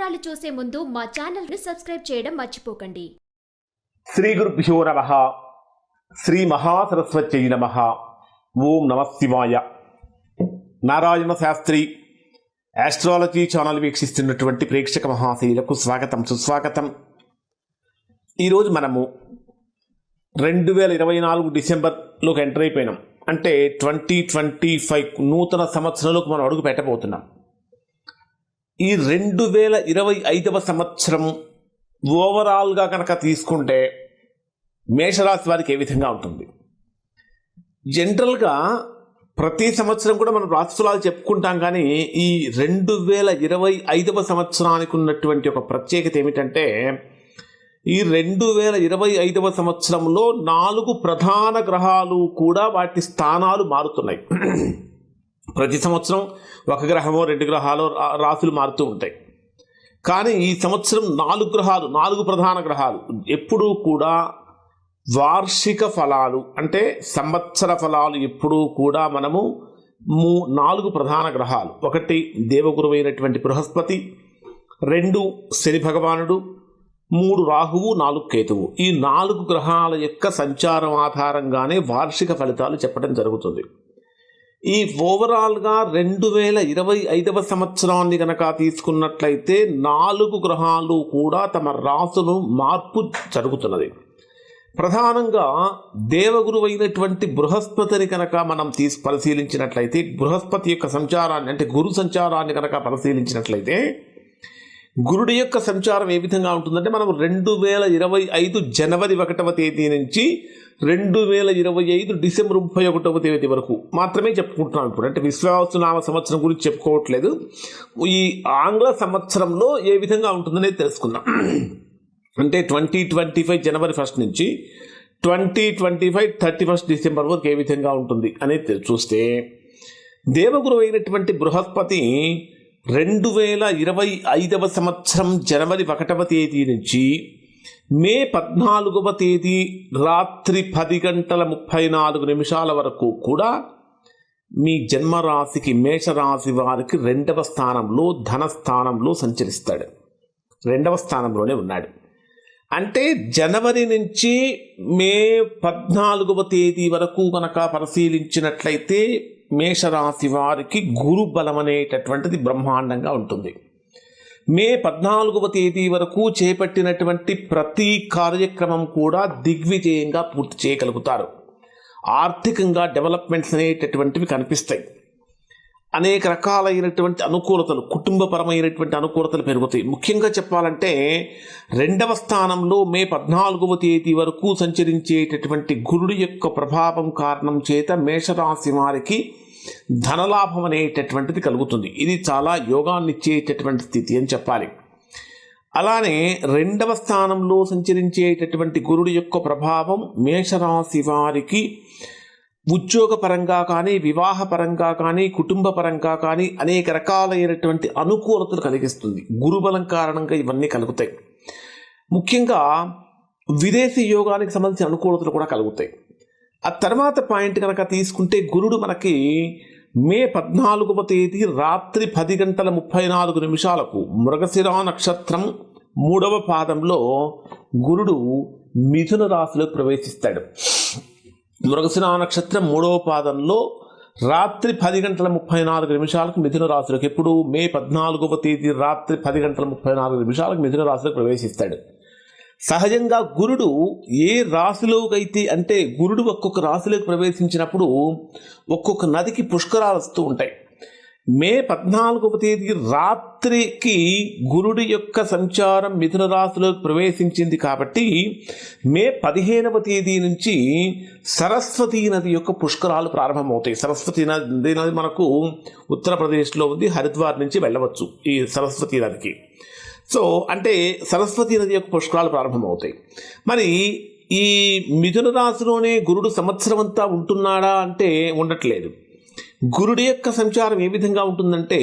వివరాలు చూసే ముందు మా ఛానల్ని సబ్స్క్రైబ్ చేయడం మర్చిపోకండి. శ్రీ గురుభ్యో నమ. శ్రీ మహాసరస్వత్యై నమ. ఓం నమ శివాయ. నారాయణ శాస్త్రి ఆస్ట్రాలజీ ఛానల్ వీక్షిస్తున్నటువంటి ప్రేక్షక మహాశైలకు స్వాగతం సుస్వాగతం. ఈరోజు మనము రెండు వేల ఇరవై నాలుగు డిసెంబర్లోకి ఎంటర్ అయిపోయినాం. అంటే ట్వంటీ ట్వంటీ ఫైవ్ నూతన సంవత్సరంలోకి మనం అడుగు పెట్టబోతున్నాం. ఈ రెండు వేల ఇరవై ఐదవ సంవత్సరం ఓవరాల్గా కనుక తీసుకుంటే మేషరాశి వారికి ఏ విధంగా ఉంటుంది? జనరల్గా ప్రతి సంవత్సరం కూడా మనం రాశిఫలాలు చెప్పుకుంటాం కానీ ఈ రెండు వేల ఇరవై ఐదవ సంవత్సరానికి ఉన్నటువంటి ఒక ప్రత్యేకత ఏమిటంటే ఈ రెండు వేల ఇరవై ఐదవ సంవత్సరంలో నాలుగు ప్రధాన గ్రహాలు కూడా వాటి స్థానాలు మారుతున్నాయి. ప్రతి సంవత్సరం ఒక గ్రహమో రెండు గ్రహాలు రాశులు మారుతూ ఉంటాయి. కానీ ఈ సంవత్సరం నాలుగు గ్రహాలు నాలుగు ప్రధాన గ్రహాలు ఎప్పుడూ కూడా వార్షిక ఫలాలు అంటే సంవత్సర ఫలాలు ఎప్పుడూ కూడా మనము మూ నాలుగు ప్రధాన గ్రహాలు. ఒకటి దేవగురువైనటువంటి బృహస్పతి రెండు శని భగవానుడు మూడు రాహువు నాలుగు కేతువు. ఈ నాలుగు గ్రహాల యొక్క సంచారం ఆధారంగానే వార్షిక ఫలితాలు చెప్పడం జరుగుతుంది. ఈ ఓవరాల్గా రెండు వేల ఇరవై ఐదవ సంవత్సరాన్ని కనుక తీసుకున్నట్లయితే నాలుగు గ్రహాలు కూడా తమ రాసును మార్పు జరుగుతున్నది. ప్రధానంగా దేవగురు అయినటువంటి బృహస్పతిని కనుక మనం తీసి పరిశీలించినట్లయితే బృహస్పతి యొక్క సంచారాన్ని అంటే గురు సంచారాన్ని కనుక పరిశీలించినట్లయితే గురుడి యొక్క సంచారం ఏ విధంగా ఉంటుందంటే మనం రెండు వేల ఇరవై ఐదు జనవరి ఒకటవ తేదీ నుంచి రెండు వేల ఇరవై ఐదు డిసెంబర్ ముప్పై ఒకటవ తేదీ వరకు. మాత్రమే చెప్పుకుంటున్నాం ఇప్పుడు. అంటే విశ్వాసనామ సంవత్సరం గురించి చెప్పుకోవట్లేదు. ఈ ఆంగ్ల సంవత్సరంలో ఏ విధంగా ఉంటుందనేది తెలుసుకుందాం. అంటే twenty twenty five January first నుంచి twenty twenty five thirty first December వరకు ఏ విధంగా ఉంటుంది అనేది చూస్తే దేవగురు అయినటువంటి బృహస్పతి రెండు వేల ఇరవై ఐదవ సంవత్సరం జనవరి ఒకటవ తేదీ నుంచి మే పద్నాలుగవ తేదీ రాత్రి పది గంటల ముప్పై నాలుగు నిమిషాల వరకు కూడా మీ జన్మరాశికి మేషరాశి వారికి రెండవ స్థానంలో ధన స్థానంలో సంచరిస్తాడు. రెండవ స్థానంలోనే ఉన్నాడు. అంటే జనవరి నుంచి మే పద్నాలుగవ తేదీ వరకు కనుక పరిశీలించినట్లయితే మేషరాశి వారికి గురు బలం అనేటటువంటిది బ్రహ్మాండంగా ఉంటుంది. మే పద్నాలుగవ తేదీ వరకు చేపట్టినటువంటి ప్రతి కార్యక్రమం కూడా దిగ్విజయంగా పూర్తి చేయగలుగుతారు. ఆర్థికంగా డెవలప్మెంట్స్ అనేటటువంటివి కనిపిస్తాయి. అనేక రకాలైనటువంటి అనుకూలతలు కుటుంబపరమైనటువంటి అనుకూలతలు పెరుగుతాయి. ముఖ్యంగా చెప్పాలంటే రెండవ స్థానంలో మే పద్నాలుగవ తేదీ వరకు సంచరించేటటువంటి గురుడి యొక్క ప్రభావం కారణం చేత మేషరాశి వారికి ధనలాభం అనేటటువంటిది కలుగుతుంది. ఇది చాలా యోగాన్ని ఇచ్చేటటువంటి స్థితి అని చెప్పాలి. అలానే రెండవ స్థానంలో సంచరించేటటువంటి గురుడి యొక్క ప్రభావం మేషరాశి వారికి ఉద్యోగపరంగా కానీ వివాహపరంగా కానీ కుటుంబ పరంగా కానీ అనేక రకాలైనటువంటి అనుకూలతలు కలిగిస్తుంది. గురుబలం కారణంగా ఇవన్నీ కలుగుతాయి. ముఖ్యంగా విదేశీ యోగానికి సంబంధించిన అనుకూలతలు కూడా కలుగుతాయి. ఆ తర్వాత పాయింట్ కనుక తీసుకుంటే గురుడు మనకి మే పద్నాలుగవ తేదీ రాత్రి పది గంటల ముప్పై నాలుగు నిమిషాలకు మృగశిరా నక్షత్రం మూడవ పాదంలో గురుడు మిథున రాశిలో ప్రవేశిస్తాడు. మృగశిరా నక్షత్రం మూడవ పాదంలో రాత్రి పది గంటల ముప్పై నాలుగు నిమిషాలకు మిథున రాశులకు ఎప్పుడు? మే పద్నాలుగవ తేదీ రాత్రి పది గంటల ముప్పై నాలుగు నిమిషాలకు మిథున రాశిలో ప్రవేశిస్తాడు. సహజంగా గురుడు ఏ రాశిలోకైతే అంటే గురుడు ఒక్కొక్క రాశిలోకి ప్రవేశించినప్పుడు ఒక్కొక్క నదికి పుష్కరాలు వస్తూ ఉంటాయి. మే పద్నాలుగవ తేదీ రాత్రికి గురుడి యొక్క సంచారం మిథున రాశిలోకి ప్రవేశించింది కాబట్టి మే పదిహేనవ తేదీ నుంచి సరస్వతీ నది యొక్క పుష్కరాలు ప్రారంభమవుతాయి. సరస్వతి నది నది మనకు ఉత్తరప్రదేశ్లో ఉంది హరిద్వార్ నుంచి వెళ్ళవచ్చు ఈ సరస్వతీ నదికి. సో అంటే సరస్వతి నది యొక్క పుష్కరాలు ప్రారంభమవుతాయి. మరి ఈ మిథున రాశిలోనే గురుడు సంవత్సరం అంతా ఉంటున్నాడా అంటే ఉండట్లేదు. గురుడి యొక్క సంచారం ఏ విధంగా ఉంటుందంటే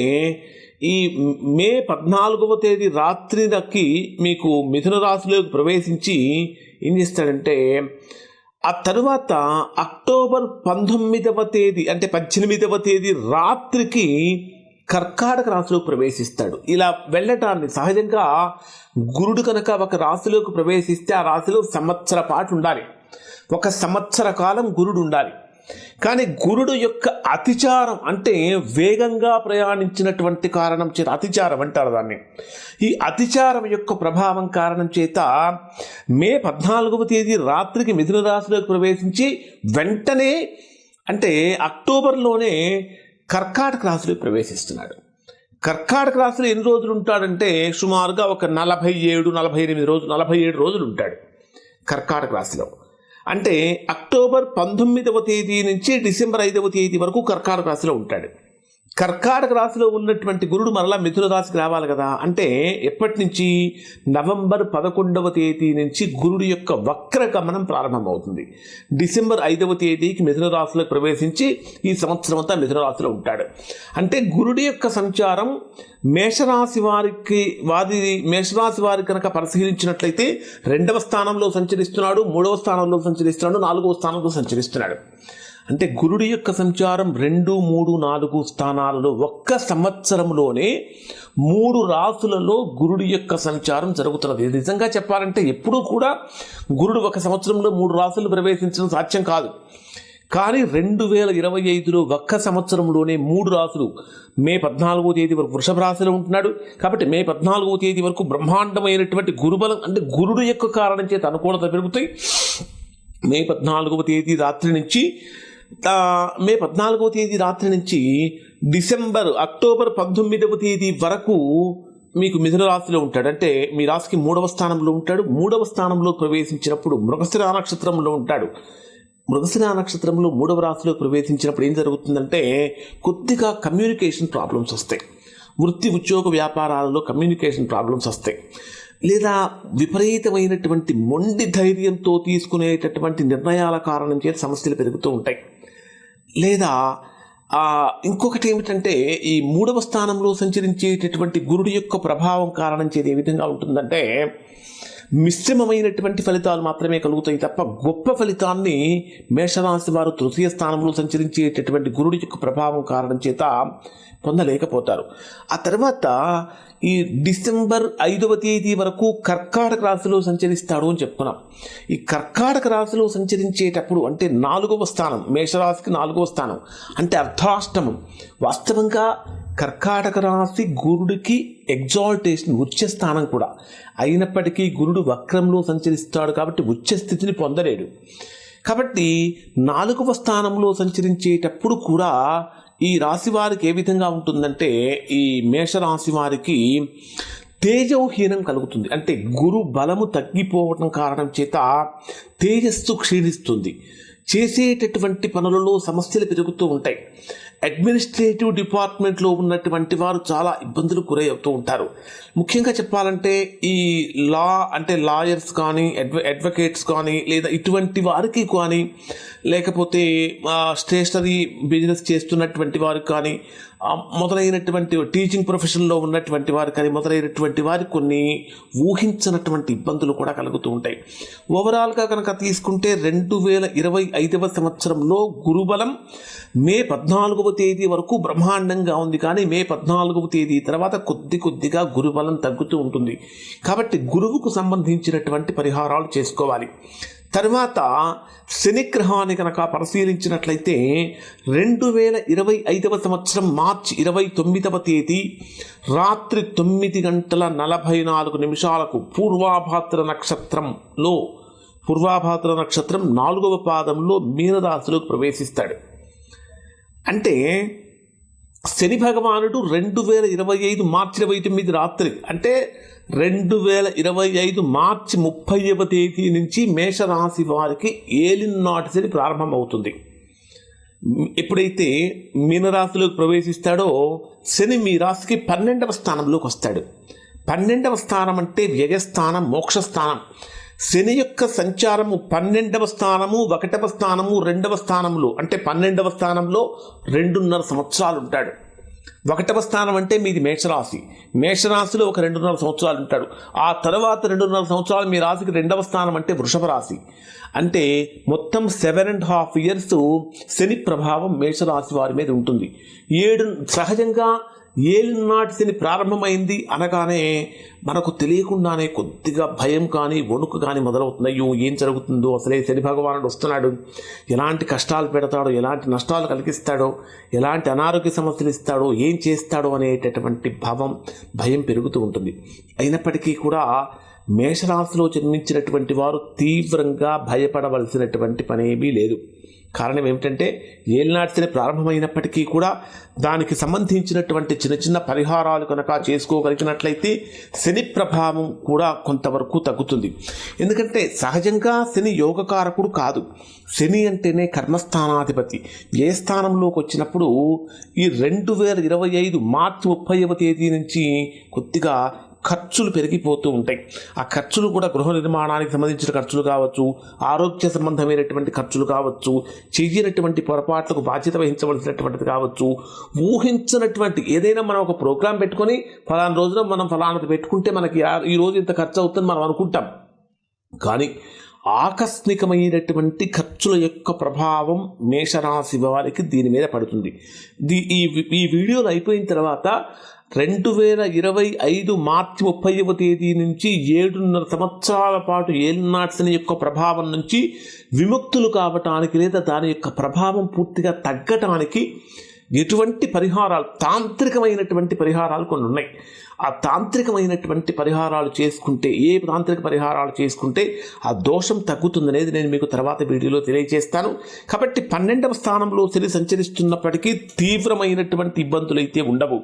ఈ మే పద్నాలుగవ తేదీ రాత్రి దక్కి మీకు మిథున రాశిలోకి ప్రవేశించి ఏం చేస్తాడంటే ఆ తరువాత అక్టోబర్ పంతొమ్మిదవ తేదీ అంటే పద్దెనిమిదవ తేదీ రాత్రికి కర్కాటక రాశిలోకి ప్రవేశిస్తాడు. ఇలా వెళ్ళటాన్ని సహజంగా గురుడు కనుక ఒక రాశిలోకి ప్రవేశిస్తే ఆ రాశిలో సంవత్సర పాటు ఉండాలి. ఒక సంవత్సర కాలం గురుడు ఉండాలి. కానీ గురుడు యొక్క అతిచారం అంటే వేగంగా ప్రయాణించినటువంటి కారణం చేత అతిచారం అంటారు దాన్ని. ఈ అతిచారం యొక్క ప్రభావం కారణం చేత మే పద్నాలుగవ తేదీ రాత్రికి మిథున రాశిలోకి ప్రవేశించి వెంటనే అంటే అక్టోబర్లోనే కర్కాటక రాశిలో ప్రవేశిస్తున్నాడు. కర్కాటక రాశిలో ఎన్ని రోజులు ఉంటాడంటే సుమారుగా ఒక నలభై ఏడు నలభై ఎనిమిది రోజులు నలభై ఏడు రోజులు ఉంటాడు కర్కాటక రాశిలో. అంటే అక్టోబర్ పంతొమ్మిదవ తేదీ నుంచి డిసెంబర్ ఐదవ తేదీ వరకు కర్కాటక రాశిలో ఉంటాడు. కర్కాటక రాశిలో ఉన్నటువంటి గురుడు మరలా మిథున రాశికి రావాలి కదా. అంటే ఎప్పటి నుంచి? నవంబర్ పదకొండవ తేదీ నుంచి గురుడు యొక్క వక్ర గమనం ప్రారంభమవుతుంది. డిసెంబర్ ఐదవ తేదీకి మిథున రాశిలో ప్రవేశించి ఈ సంవత్సరం అంతా మిథున రాశిలో ఉంటాడు. అంటే గురుడి యొక్క సంచారం మేషరాశి వారికి వారి మేషరాశి వారి కనుక పరిశీలించినట్లయితే రెండవ స్థానంలో సంచరిస్తున్నాడు మూడవ స్థానంలో సంచరిస్తున్నాడు నాలుగవ స్థానంలో సంచరిస్తున్నాడు. అంటే గురుడి యొక్క సంచారం రెండు మూడు నాలుగు స్థానాలలో ఒక్క సంవత్సరంలోనే మూడు రాసులలో గురుడి యొక్క సంచారం జరుగుతున్నది. నిజంగా చెప్పాలంటే ఎప్పుడూ కూడా గురుడు ఒక సంవత్సరంలో మూడు రాసులు ప్రవేశించడం సాధ్యం కాదు. కానీ రెండు వేల ఇరవై ఐదులో ఒక్క సంవత్సరంలోనే మూడు రాసులు మే పద్నాలుగో తేదీ వరకు వృషభ రాశిలో ఉంటున్నాడు. కాబట్టి మే పద్నాలుగో తేదీ వరకు బ్రహ్మాండమైనటువంటి గురుబలం అంటే గురుడు యొక్క కారణం చేత అనుకూలత పెరుగుతాయి. మే పద్నాలుగవ తేదీ రాత్రి నుంచి మే పద్నాలుగవ తేదీ రాత్రి నుంచి డిసెంబర్ అక్టోబర్ పంతొమ్మిదవ తేదీ వరకు మీకు మిథున రాశిలో ఉంటాడు. అంటే మీ రాశికి మూడవ స్థానంలో ఉంటాడు. మూడవ స్థానంలో ప్రవేశించినప్పుడు మృగశిర నక్షత్రంలో ఉంటాడు. మృగశిర నక్షత్రంలో మూడవ రాశిలో ప్రవేశించినప్పుడు ఏం జరుగుతుందంటే కొద్దిగా కమ్యూనికేషన్ ప్రాబ్లమ్స్ వస్తాయి. వృత్తి ఉద్యోగ వ్యాపారాలలో కమ్యూనికేషన్ ప్రాబ్లమ్స్ వస్తాయి. లేదా విపరీతమైనటువంటి మొండి ధైర్యంతో తీసుకునేటటువంటి నిర్ణయాల కారణం చేత సమస్యలు పెరుగుతూ ఉంటాయి. లేదా ఇంకొకటి ఏమిటంటే ఈ మూడవ స్థానంలో సంచరించేటటువంటి గురుడు యొక్క ప్రభావం కారణం చేది ఏ విధంగా ఉంటుందంటే మిశ్రమమైనటువంటి ఫలితాలు మాత్రమే కలుగుతాయి తప్ప గొప్ప ఫలితాన్ని మేషరాశి వారు తృతీయ స్థానంలో సంచరించేటటువంటి గురుడి యొక్క ప్రభావం కారణం చేత పొందలేకపోతారు. ఆ తర్వాత ఈ డిసెంబర్ ఐదవ తేదీ వరకు కర్కాటక రాశిలో సంచరిస్తాడు అని చెప్పుకున్నాం ఈ కర్కాటక రాశిలో సంచరించేటప్పుడు అంటే నాలుగవ స్థానం మేషరాశికి నాలుగవ స్థానం అంటే అర్ధాష్టమం. వాస్తవంగా కర్కాటక రాశి గురుడికి ఎగ్జాల్టేషన్ ఉచ్చ స్థానం కూడా. అయినప్పటికీ గురుడు వక్రంలో సంచరిస్తాడు కాబట్టి ఉచ్చ స్థితిని పొందలేడు. కాబట్టి నాలుగవ స్థానంలో సంచరించేటప్పుడు కూడా ఈ రాశి వారికి ఏ విధంగా ఉంటుందంటే ఈ మేషరాశి వారికి తేజోహీనం కలుగుతుంది. అంటే గురు బలము తగ్గిపోవటం కారణం చేత తేజస్సు క్షీణిస్తుంది. చేసేటటువంటి పనులలో సమస్యలు పెరుగుతూ ఉంటాయి. అడ్మినిస్ట్రేటివ్ డిపార్ట్మెంట్లో ఉన్నటువంటి వారు చాలా ఇబ్బందులు గురై అవుతూ ఉంటారు. ముఖ్యంగా చెప్పాలంటే ఈ లా అంటే లాయర్స్ కానీ అడ్వ అడ్వకేట్స్ కానీ లేదా ఇటువంటి వారికి కానీ లేకపోతే స్టేషనరీ బిజినెస్ చేస్తున్నటువంటి వారికి కానీ మొదలైనటువంటి టీచింగ్ ప్రొఫెషన్లో ఉన్నటువంటి వారు కానీ మొదలైనటువంటి వారికి కొన్ని ఊహించినటువంటి ఇబ్బందులు కూడా కలుగుతూ ఉంటాయి. ఓవరాల్గా కనుక తీసుకుంటే రెండు వేల ఇరవై ఐదవ సంవత్సరంలో గురుబలం మే పద్నాలుగవ తేదీ వరకు బ్రహ్మాండంగా ఉంది. కానీ మే పద్నాలుగవ తేదీ తర్వాత కొద్ది కొద్దిగా గురుబలం తగ్గుతూ ఉంటుంది. కాబట్టి గురువుకు సంబంధించినటువంటి పరిహారాలు చేసుకోవాలి. తర్వాత శనిగ్రహాన్ని కనుక పరిశీలించినట్లయితే రెండు వేల ఇరవై ఐదవ సంవత్సరం మార్చి ఇరవై తొమ్మిదవ తేదీ రాత్రి తొమ్మిది గంటల నలభై నాలుగు నిమిషాలకు పూర్వాభాద్ర నక్షత్రంలో పూర్వాభాద్ర నక్షత్రం నాలుగవ పాదంలో మీనరాశిలోకి ప్రవేశిస్తాడు. అంటే శని భగవానుడు రెండు వేల ఇరవై ఐదు మార్చి ఇరవై తొమ్మిది రాత్రి అంటే రెండు వేల ఇరవై ఐదు మార్చి ముప్పైవ తేదీ నుంచి మేషరాశి వారికి ఏలినాటి శని ప్రారంభమవుతుంది. ఎప్పుడైతే మీనరాశిలోకి ప్రవేశిస్తాడో శని మీ రాశికి పన్నెండవ స్థానంలోకి వస్తాడు. పన్నెండవ స్థానం అంటే వ్యయస్థానం మోక్షస్థానం. శని యొక్క సంచారము పన్నెండవ స్థానము ఒకటవ స్థానము రెండవ స్థానంలో అంటే పన్నెండవ స్థానంలో రెండున్నర సంవత్సరాలు ఉంటాడు. ఒకటవ స్థానం అంటే మీది మేషరాశి. మేషరాశిలో ఒక రెండున్నర సంవత్సరాలు ఉంటాడు. ఆ తర్వాత రెండున్నర సంవత్సరాలు మీ రాశికి రెండవ స్థానం అంటే వృషభ రాశి. అంటే మొత్తం సెవెన్ అండ్ హాఫ్ ఇయర్స్ శని ప్రభావం మేషరాశి వారి మీద ఉంటుంది. ఏడు సహజంగా ఏలినాటిని ప్రారంభమైంది అనగానే మనకు తెలియకుండానే కొద్దిగా భయం కానీ వణుకు కానీ మొదలవుతుంది అయ్యో ఏం జరుగుతుందో? అసలే శని భగవానుడు వస్తున్నాడు. ఎలాంటి కష్టాలు పెడతాడో ఎలాంటి నష్టాలు కలిగిస్తాడో ఎలాంటి అనారోగ్య సమస్యలు ఇస్తాడో ఏం చేస్తాడో అనేటటువంటి భావం భయం పెరుగుతూ ఉంటుంది. అయినప్పటికీ కూడా మేషరాశిలో జన్మించినటువంటి వారు తీవ్రంగా భయపడవలసినటువంటి పనేమీ లేదు. కారణం ఏమిటంటే ఏలినాటిని ప్రారంభమైనప్పటికీ కూడా దానికి సంబంధించినటువంటి చిన్న చిన్న పరిహారాలు కనుక చేసుకోగలిగినట్లయితే శని ప్రభావం కూడా కొంతవరకు తగ్గుతుంది. ఎందుకంటే సహజంగా శని యోగకారకుడు కాదు. శని అంటేనే కర్మస్థానాధిపతి. ఏ స్థానంలోకి వచ్చినప్పుడు ఈ రెండు వేల ఇరవై ఐదు మార్చి ముప్పైవ తేదీ నుంచి కొద్దిగా ఖర్చులు పెరిగిపోతూ ఉంటాయి. ఆ ఖర్చులు కూడా గృహ నిర్మాణానికి సంబంధించిన ఖర్చులు కావచ్చు ఆరోగ్య సంబంధమైనటువంటి ఖర్చులు కావచ్చు చెయ్యనటువంటి పొరపాట్లకు బాధ్యత వహించవలసినటువంటిది కావచ్చు ఊహించినటువంటి ఏదైనా మనం ఒక ప్రోగ్రాం పెట్టుకొని ఫలానా రోజున మనం ఫలానది పెట్టుకుంటే మనకి ఈ రోజు ఇంత ఖర్చు అవుతుంది మనం అనుకుంటాం. కానీ ఆకస్మికమైనటువంటి ఖర్చుల యొక్క ప్రభావం మేషరాశి వారికి దీని మీద పడుతుంది. దీ ఈ ఈ వీడియోలు అయిపోయిన తర్వాత రెండు వేల ఇరవై ఐదు మార్చి ముప్పైవ తేదీ నుంచి ఏడున్నర సంవత్సరాల పాటు ఏలినాట్సని యొక్క ప్రభావం నుంచి విముక్తులు కావటానికి లేదా దాని యొక్క ప్రభావం పూర్తిగా తగ్గటానికి ఎటువంటి పరిహారాలు తాంత్రికమైనటువంటి పరిహారాలు కొన్ని ఉన్నాయి. ఆ తాంత్రికమైనటువంటి పరిహారాలు చేసుకుంటే ఏ తాంత్రిక పరిహారాలు చేసుకుంటే ఆ దోషం తగ్గుతుందనేది నేను మీకు తర్వాత వీడియోలో తెలియజేస్తాను. కాబట్టి పన్నెండవ స్థానంలో శని సంచరిస్తున్నప్పటికీ తీవ్రమైనటువంటి ఇబ్బందులు అయితే ఉండవు.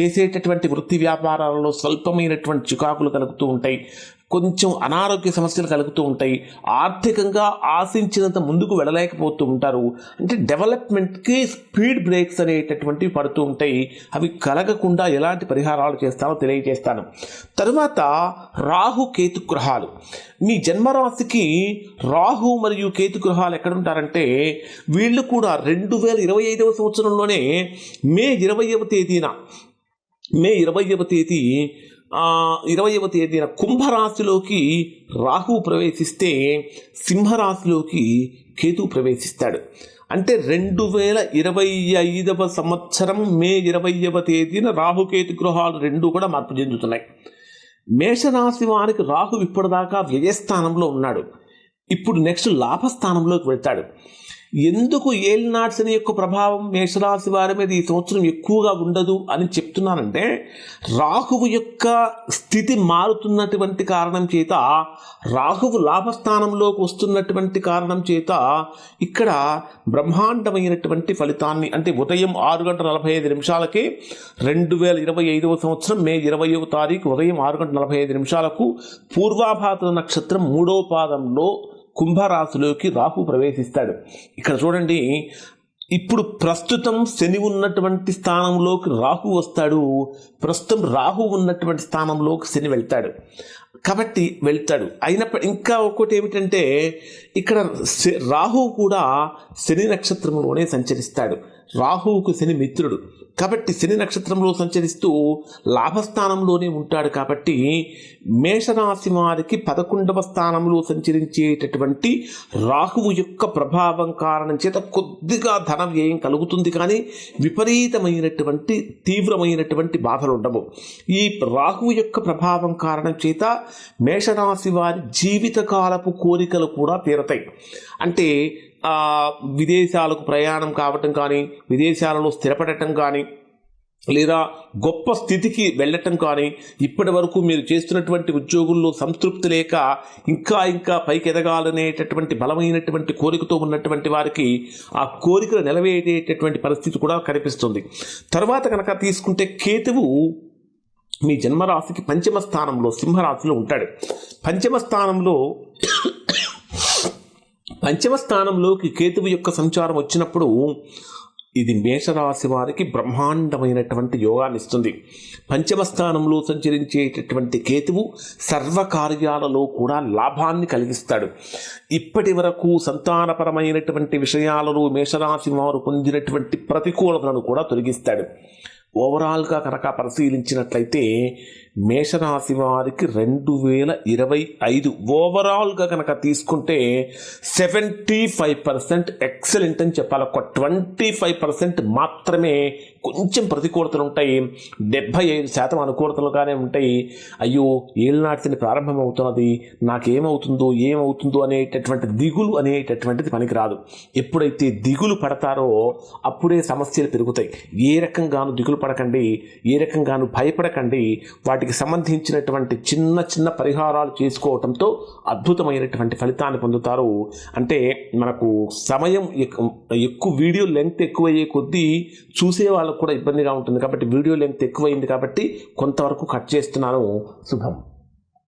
చేసేటటువంటి వృత్తి వ్యాపారాలలో స్వల్పమైనటువంటి చికాకులు కలుగుతూ ఉంటాయి. కొంచెం అనారోగ్య సమస్యలు కలుగుతూ ఉంటాయి. ఆర్థికంగా ఆశించినంత ముందుకు వెళ్ళలేకపోతూ ఉంటారు. అంటే డెవలప్మెంట్కి స్పీడ్ బ్రేక్స్ అనేటటువంటివి పడుతూ ఉంటాయి. అవి కలగకుండా ఎలాంటి పరిహారాలు చేస్తానో తెలియజేస్తాను. తరువాత రాహు కేతు గ్రహాలు. మీ జన్మరాశికి రాహు మరియు కేతు గ్రహాలు ఎక్కడుంటారంటే వీళ్ళు కూడా రెండు వేల ఇరవై ఐదవ సంవత్సరంలోనే మే ఇరవైవ తేదీన మే ఇరవైవ తేదీ ఇరవైవ తేదీన కుంభరాశిలోకి రాహు ప్రవేశిస్తే సింహరాశిలోకి కేతు ప్రవేశిస్తాడు. అంటే రెండు వేల ఇరవై ఐదవ సంవత్సరం మే ఇరవైవ తేదీన రాహుకేతు గృహాలు రెండు కూడా మార్పు చెందుతున్నాయి. మేషరాశి వారికి రాహు ఇప్పటిదాకా వ్యయస్థానంలో ఉన్నాడు. ఇప్పుడు నెక్స్ట్ లాభస్థానంలోకి వెళ్తాడు. ఎందుకు ఏలినాట్స్ అనే యొక్క ప్రభావం మేషరాశి వారి మీద ఈ సంవత్సరం ఎక్కువగా ఉండదు అని చెప్తున్నానంటే రాహువు యొక్క స్థితి మారుతున్నటువంటి కారణం చేత రాహువు లాభస్థానంలోకి వస్తున్నటువంటి కారణం చేత ఇక్కడ బ్రహ్మాండమైనటువంటి ఫలితాన్ని అంటే ఉదయం ఆరు గంటల నలభై ఐదు నిమిషాలకే రెండు వేల ఇరవై ఐదవ సంవత్సరం మే ఇరవైవ తారీఖు ఉదయం ఆరు గంటల నలభై ఐదు నిమిషాలకు పూర్వాభాద్ర నక్షత్రం మూడో పాదంలో కుంభరాశిలోకి రాహు ప్రవేశిస్తాడు. ఇక్కడ చూడండి ఇప్పుడు ప్రస్తుతం శని ఉన్నటువంటి స్థానంలోకి రాహు వస్తాడు. ప్రస్తుతం రాహు ఉన్నటువంటి స్థానంలోకి శని వెళ్తాడు. కాబట్టి వెళ్తాడు. అయినప్పటి ఇంకా ఒకటి ఏమిటంటే ఇక్కడ శ- రాహు కూడా శని నక్షత్రంలోనే సంచరిస్తాడు. రాహువుకు శని మిత్రుడు. కాబట్టి శని నక్షత్రంలో సంచరిస్తూ లాభస్థానంలోనే ఉంటాడు కాబట్టి మేషరాశి వారికి పదకొండవ స్థానంలో సంచరించేటటువంటి రాహువు యొక్క ప్రభావం కారణం చేత కొద్దిగా ధన వ్యయం కలుగుతుంది కానీ విపరీతమైనటువంటి తీవ్రమైనటువంటి బాధలు ఉండవు. ఈ రాహువు యొక్క ప్రభావం కారణం చేత మేషరాశి వారి జీవితకాలపు కోరికలు కూడా తీరతాయి. అంటే విదేశాలకు ప్రయాణం కావటం కానీ విదేశాలలో స్థిరపడటం కానీ లేదా గొప్ప స్థితికి వెళ్ళటం కానీ ఇప్పటి వరకు మీరు చేస్తున్నటువంటి ఉద్యోగుల్లో సంతృప్తి లేక ఇంకా ఇంకా పైకి ఎదగాలనేటటువంటి బలమైనటువంటి కోరికతో ఉన్నటువంటి వారికి ఆ కోరికలు నెరవేరేటటువంటి పరిస్థితి కూడా కనిపిస్తుంది. తర్వాత కనుక తీసుకుంటే కేతువు మీ జన్మరాశికి పంచమ స్థానంలో సింహరాశిలో ఉంటాడు. పంచమ స్థానంలో పంచమ స్థానంలోకి కేతువు యొక్క సంచారం వచ్చినప్పుడు ఇది మేషరాశి వారికి బ్రహ్మాండమైనటువంటి యోగాన్ని ఇస్తుంది. పంచమ స్థానంలో సంచరించేటటువంటి కేతువు సర్వకార్యాలలో కూడా లాభాన్ని కలిగిస్తాడు. ఇప్పటి వరకు సంతానపరమైనటువంటి విషయాలలో మేషరాశి వారు పొందినటువంటి ప్రతికూలతలను కూడా తొలగిస్తాడు. ఓవరాల్గా కనుక పరిశీలించినట్లయితే మేషరాశి వారికి రెండు వేల ఇరవై ఐదు ఓవరాల్గా కనుక తీసుకుంటే సెవెంటీ ఫైవ్ పర్సెంట్ ఎక్సలెంట్ అని చెప్పాలి. ఒక ట్వంటీ ఫైవ్ పర్సెంట్ మాత్రమే కొంచెం ప్రతికూలతలు ఉంటాయి. డెబ్భై ఐదు శాతం అనుకూలతలుగానే ఉంటాయి. అయ్యో ఏళ్ళనాటిని ప్రారంభం అవుతున్నది నాకేమవుతుందో ఏమవుతుందో అనేటటువంటి దిగులు అనేటటువంటిది పనికిరాదు. ఎప్పుడైతే దిగులు పడతారో అప్పుడే సమస్యలు పెరుగుతాయి. ఏ రకంగాను దిగులు పడకండి. ఏ రకంగాను భయపడకండి. వాటి వాటికి సంబంధించినటువంటి చిన్న చిన్న పరిహారాలు చేసుకోవటంతో అద్భుతమైనటువంటి ఫలితాన్ని పొందుతారు. అంటే మనకు సమయం ఎక్కువ వీడియో లెంగ్త్ ఎక్కువయ్యే కొద్దీ చూసే వాళ్ళకు కూడా ఇబ్బందిగా ఉంటుంది. కాబట్టి వీడియో లెంగ్త్ ఎక్కువైంది కాబట్టి కొంతవరకు కట్ చేస్తున్నాను. శుభం.